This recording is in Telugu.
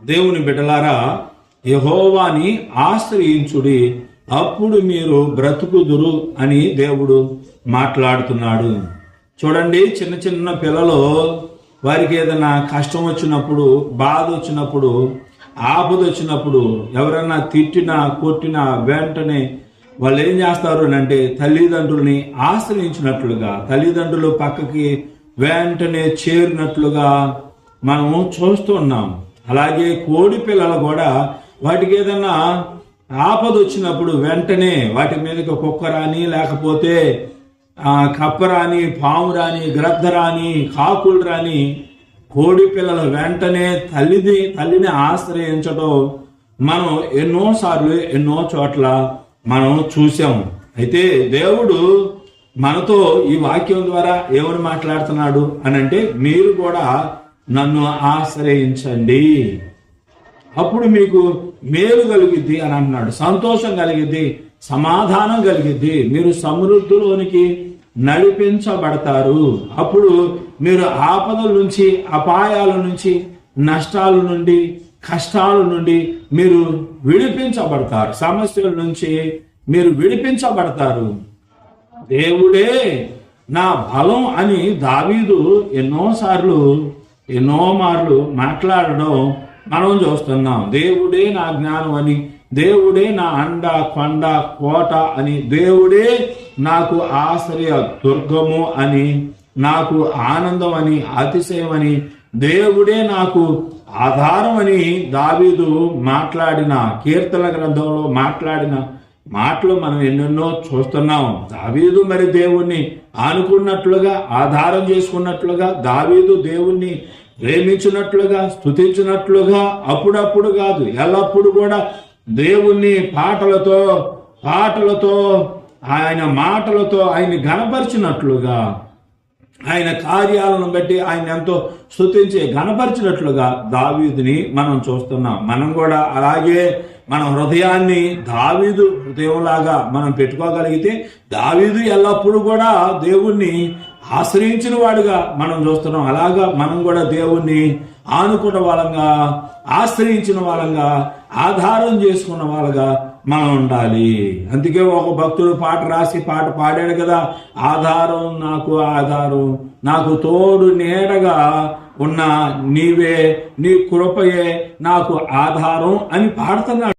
దేవుని బిడ్డలారా యహోవాని ఆశ్రయించుడి అప్పుడు మీరు బ్రతుకుదురు అని దేవుడు మాట్లాడుతున్నాడు. చూడండి చిన్న చిన్న పిల్లలు వారికి ఏదైనా కష్టం వచ్చినప్పుడు బాధ వచ్చినప్పుడు ఆపద వచ్చినప్పుడు ఎవరైనా తిట్టినా కొట్టినా వెంటనే వాళ్ళు ఏం చేస్తారు అని అంటే తల్లిదండ్రుల్ని ఆశ్రయించినట్లుగా తల్లిదండ్రులు పక్కకి వెంటనే చేరినట్లుగా మనము చూస్తున్నాం అలాగే కోడి పిల్లలు కూడా వాటికి ఏదైనా ఆపద వచ్చినప్పుడు వెంటనే వాటి మీదకి కుక్క రాని లేకపోతే కప్ప రాని పాము రాని గ్రద్ద రాని కాకులు రాని కోడి పిల్లలు వెంటనే తల్లిది తల్లిని ఆశ్రయించడం మనం ఎన్నోసార్లు ఎన్నో చోట్ల మనం చూసాం అయితే దేవుడు మనతో ఈ వాక్యం ద్వారా ఏమని మాట్లాడుతున్నాడు అని అంటే మీరు కూడా నన్ను ఆశ్రయించండి. అప్పుడు మీకు మేలు కలిగిద్ది అని అన్నాడు. సంతోషం కలిగిద్ది సమాధానం కలిగిద్ది. మీరు సమృద్ధిలోనికి నడిపించబడతారు. అప్పుడు మీరు ఆపదల నుంచి అపాయాల నుంచి నష్టాల నుండి కష్టాల నుండి మీరు విడిపించబడతారు. సమస్యల నుంచి మీరు విడిపించబడతారు. దేవుడే నా బలం అని దావీదు ఎన్నోసార్లు ఎన్నో మార్లు మాట్లాడడం మనం చూస్తున్నాం. దేవుడే నా జ్ఞానం అని దేవుడే నా అండ కొండ కోట అని దేవుడే నాకు ఆశ్రయ దుర్గము అని నాకు ఆనందం అని అతిశయం అని దేవుడే నాకు ఆధారం అని దావీదు మాట్లాడిన కీర్తన గ్రంథంలో మాట్లాడిన మాటలు మనం ఎన్నెన్నో చూస్తున్నాం. దావీదు మరి దేవుణ్ణి ఆనుకున్నట్లుగా ఆధారం చేసుకున్నట్లుగా దావీదు దేవుణ్ణి ప్రేమించినట్లుగా స్తుతించినట్లుగా అప్పుడప్పుడు కాదు ఎల్లప్పుడు కూడా దేవుణ్ణి పాటలతో పాటలతో ఆయన మాటలతో ఆయన్ని గణపరిచినట్లుగా ఆయన కార్యాలను బట్టి ఆయన ఎంతో స్థుతించి గణపరిచినట్లుగా దావీదుని మనం చూస్తున్నాం. మనం కూడా అలాగే మన హృదయాన్ని దావీదు హృదయంలాగా మనం పెట్టుకోగలిగితే దావీదు ఎల్లప్పుడూ కూడా దేవుణ్ణి ఆశ్రయించిన వాడుగా మనం చూస్తున్నాం. అలాగా మనం కూడా దేవుణ్ణి ఆనుకున్న వాళ్ళంగా ఆశ్రయించిన వాళ్ళంగా ఆధారం చేసుకున్న వాళ్ళగా మనం ఉండాలి. అందుకే ఒక భక్తుడు పాట రాసి పాట పాడాడు కదా ఆధారం నాకు ఆధారం నాకు తోడు నీడగా ఉన్న నీవే నీ కృపయే నాకు ఆధారం అని పాడుతున్నాడు.